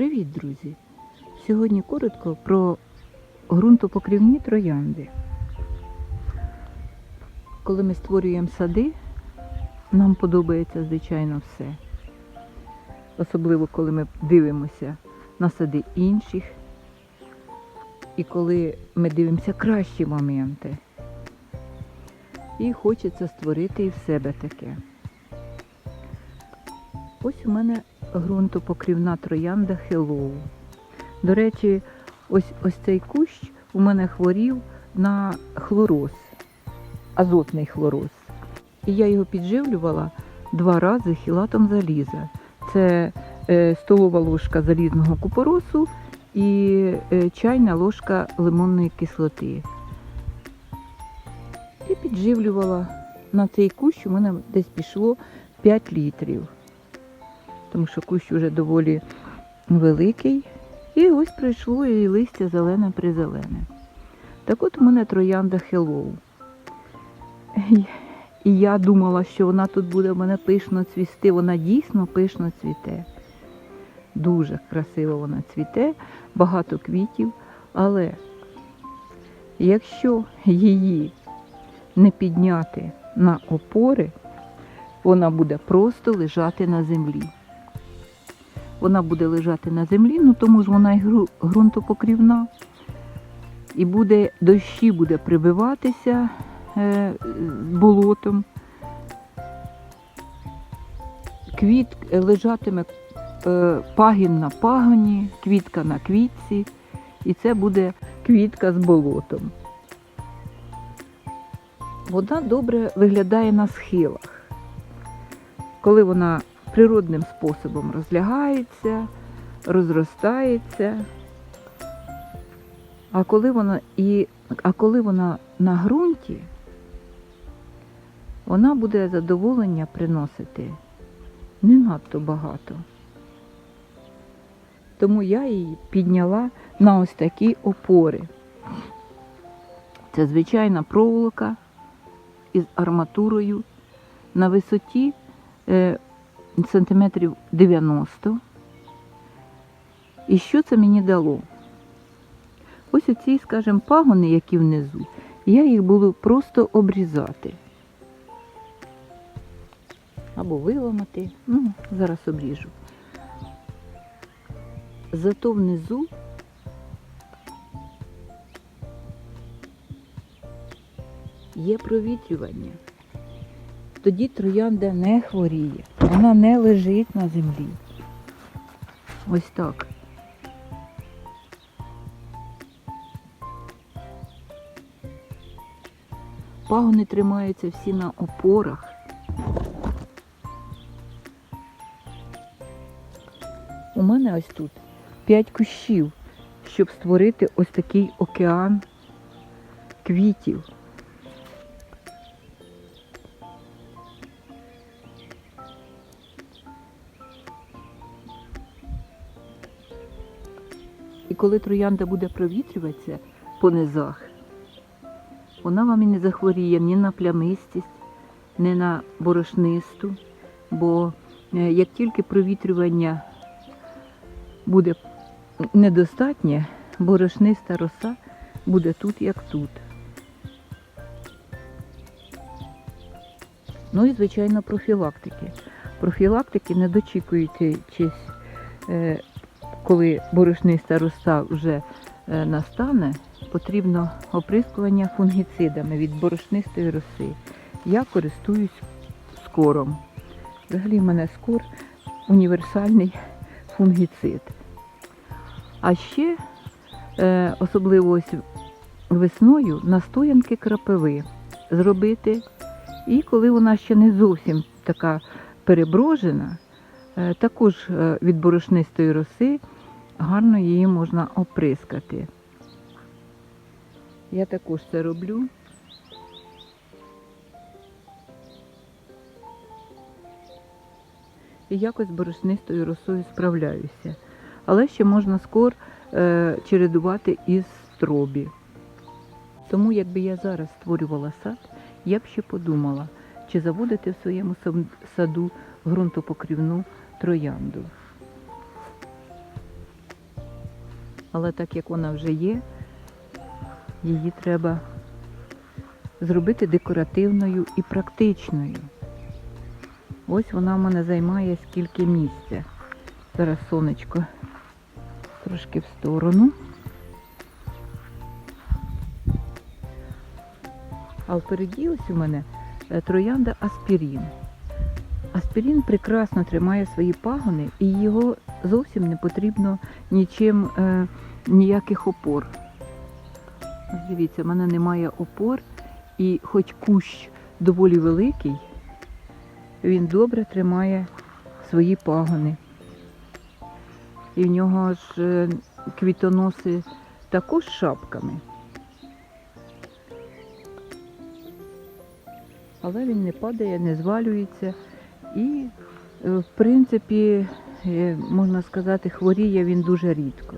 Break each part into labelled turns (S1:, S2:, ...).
S1: Привіт, друзі! Сьогодні коротко про ґрунтопокрівні троянди. Коли ми створюємо сади, нам подобається, звичайно, все. Особливо, коли ми дивимося на сади інших. І коли ми дивимося кращі моменти. І хочеться створити і в себе таке. Ось у мене ґрунтопокрівна троянда Hello. До речі, ось, ось цей кущ у мене хворів на хлороз, азотний хлороз. І я його підживлювала два рази хілатом заліза. Це е, столова ложка залізного купоросу і е, чайна ложка лимонної кислоти. І підживлювала на цей кущ у мене десь пішло 5 літрів тому що кущ вже доволі великий. І ось прийшло і листя зелене призелене. Так от у мене троянда Hello. І я думала, що вона тут буде в мене пишно цвісти. Вона дійсно пишно цвіте. Дуже красиво вона цвіте, багато квітів. Але якщо її не підняти на опори, вона буде просто лежати на землі вона буде лежати на землі, ну тому ж вона і ґрунтопокрівна. І буде, дощі буде прибиватися е, болотом. Квіт е, лежатиме е, пагін на пагоні, квітка на квітці, і це буде квітка з болотом. Вода добре виглядає на схилах. Коли вона природним способом розлягається, розростається. А коли вона і, а коли вона на ґрунті, вона буде задоволення приносити не надто багато. Тому я її підняла на ось такі опори. Це звичайна проволока із арматурою на висоті е, сантиметрів 90. І що це мені дало? Ось оці, скажімо, пагони, які внизу, я їх буду просто обрізати. Або виламати. Ну, зараз обріжу. Зато внизу є провітрювання тоді троянда не хворіє. Вона не лежить на землі. Ось так. Пагони тримаються всі на опорах. У мене ось тут 5 кущів, щоб створити ось такий океан квітів. І коли троянда буде провітрюватися по низах, вона вам і не захворіє ні на плямистість, ні на борошнисту, бо е, як тільки провітрювання буде недостатнє, борошниста роса буде тут, як тут. Ну і, звичайно, профілактики. Профілактики не дочікуючись е, коли борошниста роса вже е, настане, потрібно оприскування фунгіцидами від борошнистої роси. Я користуюсь скором. Взагалі в мене скор універсальний фунгіцид. А ще, е, особливо ось весною, настоянки крапиви зробити. І коли вона ще не зовсім така переброжена, Також е, від борошнистої роси гарно її можна оприскати. Я також це роблю. І якось борошнистою росою справляюся. Але ще можна скор е, чередувати із стробі. Тому, якби я зараз створювала сад, я б ще подумала, чи заводити в своєму саду ґрунтопокрівну троянду. Але так як вона вже є, її треба зробити декоративною і практичною. Ось вона в мене займає скільки місця. Зараз сонечко трошки в сторону. А впереді ось у мене е, троянда аспірін. Аспірін прекрасно тримає свої пагони і його зовсім не потрібно нічим, е, ніяких опор. Дивіться, в мене немає опор, і хоч кущ доволі великий, він добре тримає свої пагони. І в нього ж е, квітоноси також шапками. Але він не падає, не звалюється. І, е, в принципі, е, можна сказати, хворіє він дуже рідко.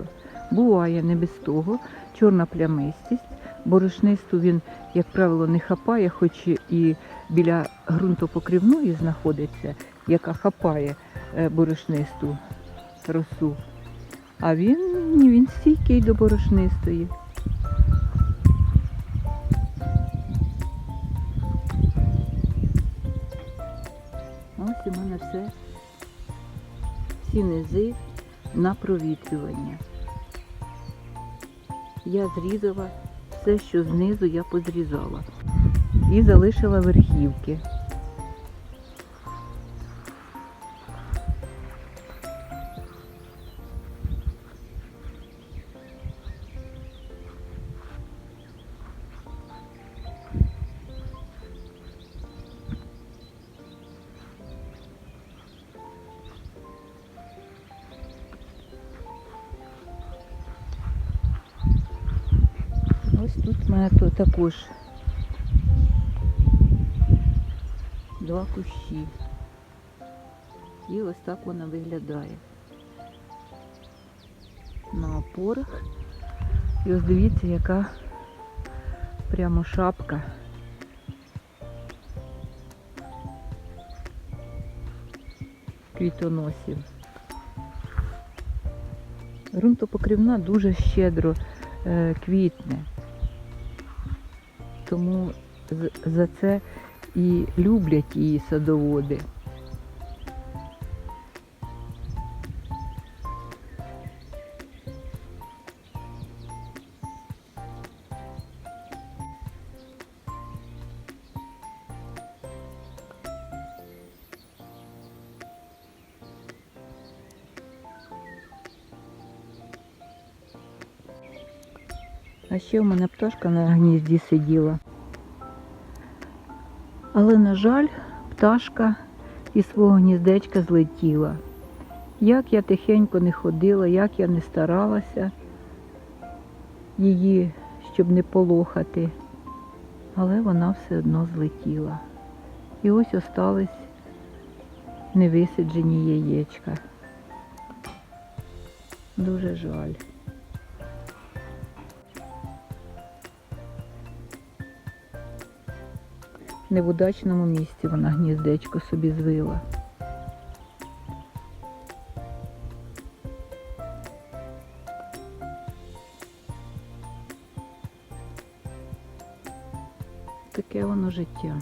S1: Буває не без того, чорна плямистість, борошнисту він, як правило, не хапає, хоч і біля ґрунтопокривної знаходиться, яка хапає е, борошнисту росу. А він, він стійкий до борошнистої. Всі низи на провітрювання. Я зрізала все, що знизу я позрізала. І залишила верхівки. Ось тут то також два кущі. І ось так вона виглядає. На опорах. І ось дивіться, яка прямо шапка. Квітоносів. Грунтопокривна дуже щедро е, квітне. Тому за це і люблять її садоводи. А ще в мене пташка на гнізді сиділа. Але, на жаль, пташка із свого гніздечка злетіла. Як я тихенько не ходила, як я не старалася її, щоб не полохати, але вона все одно злетіла. І ось остались невисаджені яєчка. Дуже жаль. Не в удачному місці вона гніздечко собі звила. Таке воно життя.